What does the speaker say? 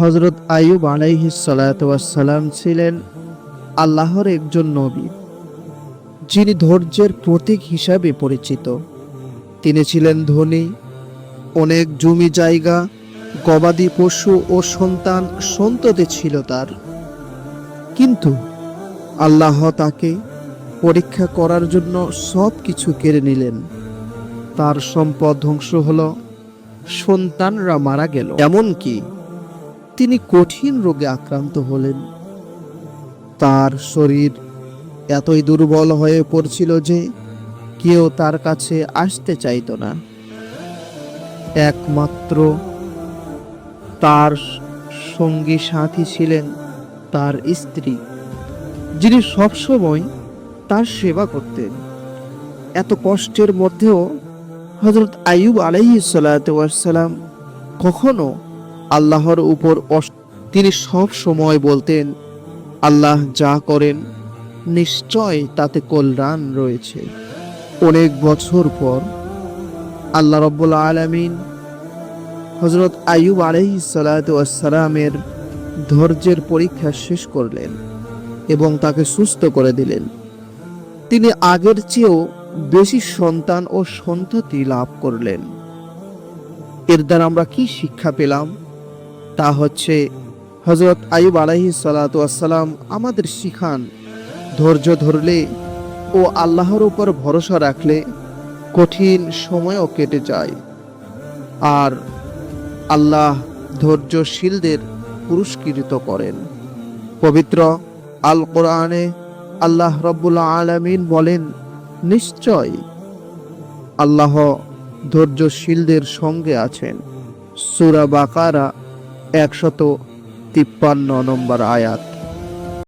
হজরত আয়ুব আলাইহি সালাম ছিলেন আল্লাহর একজন নবী, যিনি ধৈর্যের প্রতীক হিসাবে পরিচিত। তিনি ছিলেন ধনী, অনেক জমি জায়গা, গবাদি পশু ও সন্তান সন্ততি ছিল তার। কিন্তু আল্লাহ তাকে পরীক্ষা করার জন্য সব কিছু কেড়ে নিলেন। তার সম্পদ ধ্বংস হলো, সন্তানরা মারা গেল। এমনকি তিনি কঠিন রোগে আক্রান্ত হলেন। তার শরীর এতই দুর্বল হয়ে পড়ছিল যে কেউ তার কাছে আসতে চাইতো না। একমাত্র তার সঙ্গী সাথী ছিলেন তার স্ত্রী, যিনি সবসময় তার সেবা করতেন। এত কষ্টের মধ্যেও হজরত আইয়ুব আলাইহি সালাম কখনো আল্লাহর উপর তিনি সব সময় বলতেন, আল্লাহ যা করেন নিশ্চয় তাতে কল্যাণ রয়েছে। অনেক বছর পর আল্লাহ রব্বুল আলামিন হজরত আইয়ুব আলাইহি সালামের ধৈর্যের পরীক্ষা শেষ করলেন এবং তাকে সুস্থ করে দিলেন। তিনি আগের চেয়েও বেশি সন্তান ও সন্ততি লাভ করলেন। এর দ্বারা আমরা কি শিক্ষা পেলাম? তা হচ্ছে হজরত আয়ুব আলাহি সালাম আমাদের শিখান। ধৈর্য ধরলে ও আল্লাহর উপর ভরসা রাখলে কঠিন সময়ও কেটে যায়। আর আল্লাহ ধৈর্যশীলদের পুরস্কৃত করেন। পবিত্র আল কোরআনে আল্লাহ রব্বুল্লা আলামিন বলেন, নিশ্চয় আল্লাহ ধৈর্যশীলদের সঙ্গে আছেন। সুরা বাকারা একশত তিপ্পান্ন নম্বর আয়াত।